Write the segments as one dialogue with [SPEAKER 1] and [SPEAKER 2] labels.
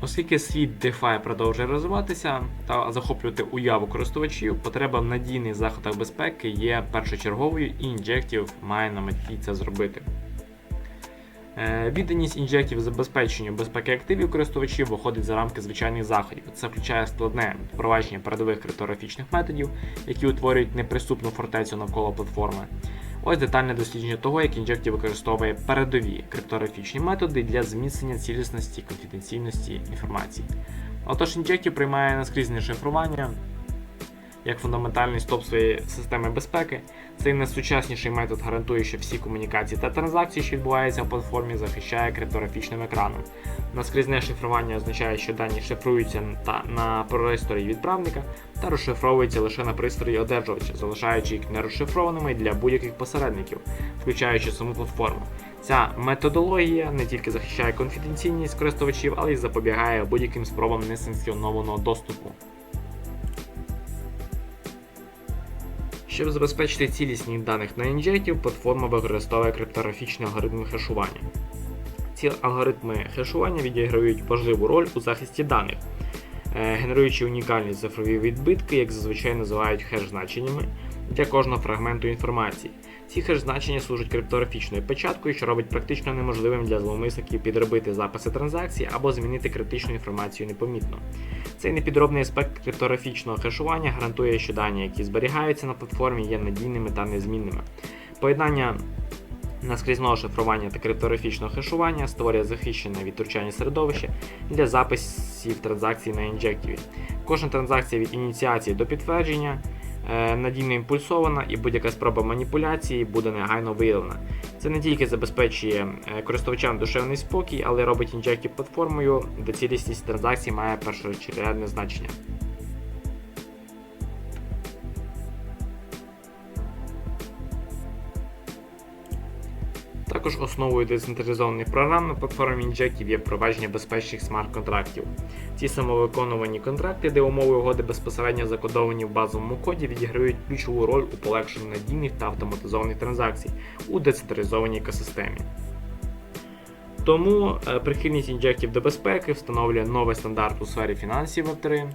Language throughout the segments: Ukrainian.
[SPEAKER 1] Оскільки світ DeFi продовжує розвиватися та захоплювати уяву користувачів, потреба в надійних заходах безпеки є першочерговою і інжектів має на меті це зробити. Е, Відданість інжектів забезпеченню безпеки активів користувачів виходить за рамки звичайних заходів. Це включає складне впровадження передових криптографічних методів, які утворюють неприступну фортецю навколо платформи. Ось детальне дослідження того, як інжектів використовує передові криптографічні методи для зміцнення цілісності конфіденційності інформації. Отож, інжектів приймає наскрізне шифрування як фундаментальний стоп своєї системи безпеки. Цей найсучасніший метод гарантує, що всі комунікації та транзакції, що відбуваються в платформі, захищає криптографічним екраном. Наскрізне шифрування означає, що дані шифруються на пристрої відправника та розшифровуються лише на пристрої одержувача, залишаючи їх нерозшифрованими для будь-яких посередників, включаючи саму платформу. Ця методологія не тільки захищає конфіденційність користувачів, але й запобігає будь-яким спробам несанкціонованого доступу. Щоб забезпечити цілісність даних на інжектів, платформа використовує криптографічні алгоритми хешування. Ці алгоритми хешування відіграють важливу роль у захисті даних, е, генеруючи унікальні цифрові відбитки, як зазвичай називають хеш-значеннями для кожного фрагменту інформації. Ці хеш-значення служать криптографічною печаткою, що робить практично неможливим для зловмисників підробити записи транзакцій або змінити критичну інформацію непомітно. Цей непідробний аспект криптографічного хешування гарантує, що дані, які зберігаються на платформі, є надійними та незмінними. Поєднання наскрізного шифрування та криптографічного хешування створює захищене від втручання середовище для записів транзакцій на інжектіві. Кожна транзакція від ініціації до підтвердження надійно імпульсована і будь-яка спроба маніпуляції буде негайно виявлена. Це не тільки забезпечує е, користувачам душевний спокій, але робить інжекті платформою, де цілісність транзакцій має першочергове значення. Також основою децентралізованих програм на платформі інжектів є впровадження безпечних смарт-контрактів. Ці самовиконувані контракти, де умови угоди безпосередньо закодовані в базовому коді, відіграють ключову роль у полегшенні надійних та автоматизованих транзакцій у децентралізованій екосистемі. Тому е, прихильність інжектів до безпеки встановлює новий стандарт у сфері фінансів Web3.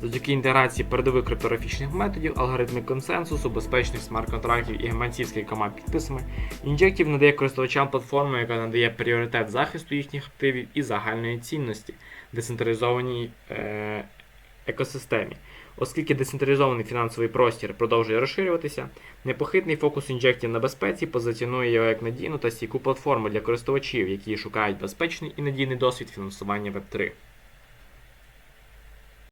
[SPEAKER 1] Завдяки інтеграції передових криптографічних методів, алгоритми консенсусу, безпечних смарт-контрактів і гаманців з кількома підписами, інжектів надає користувачам платформу, яка надає пріоритет захисту їхніх активів і загальної цінності децентралізованій е- екосистемі. Оскільки децентралізований фінансовий простір продовжує розширюватися, непохитний фокус інжектів на безпеці позиціонує його як надійну та стійку платформу для користувачів, які шукають безпечний і надійний досвід фінансування Web3.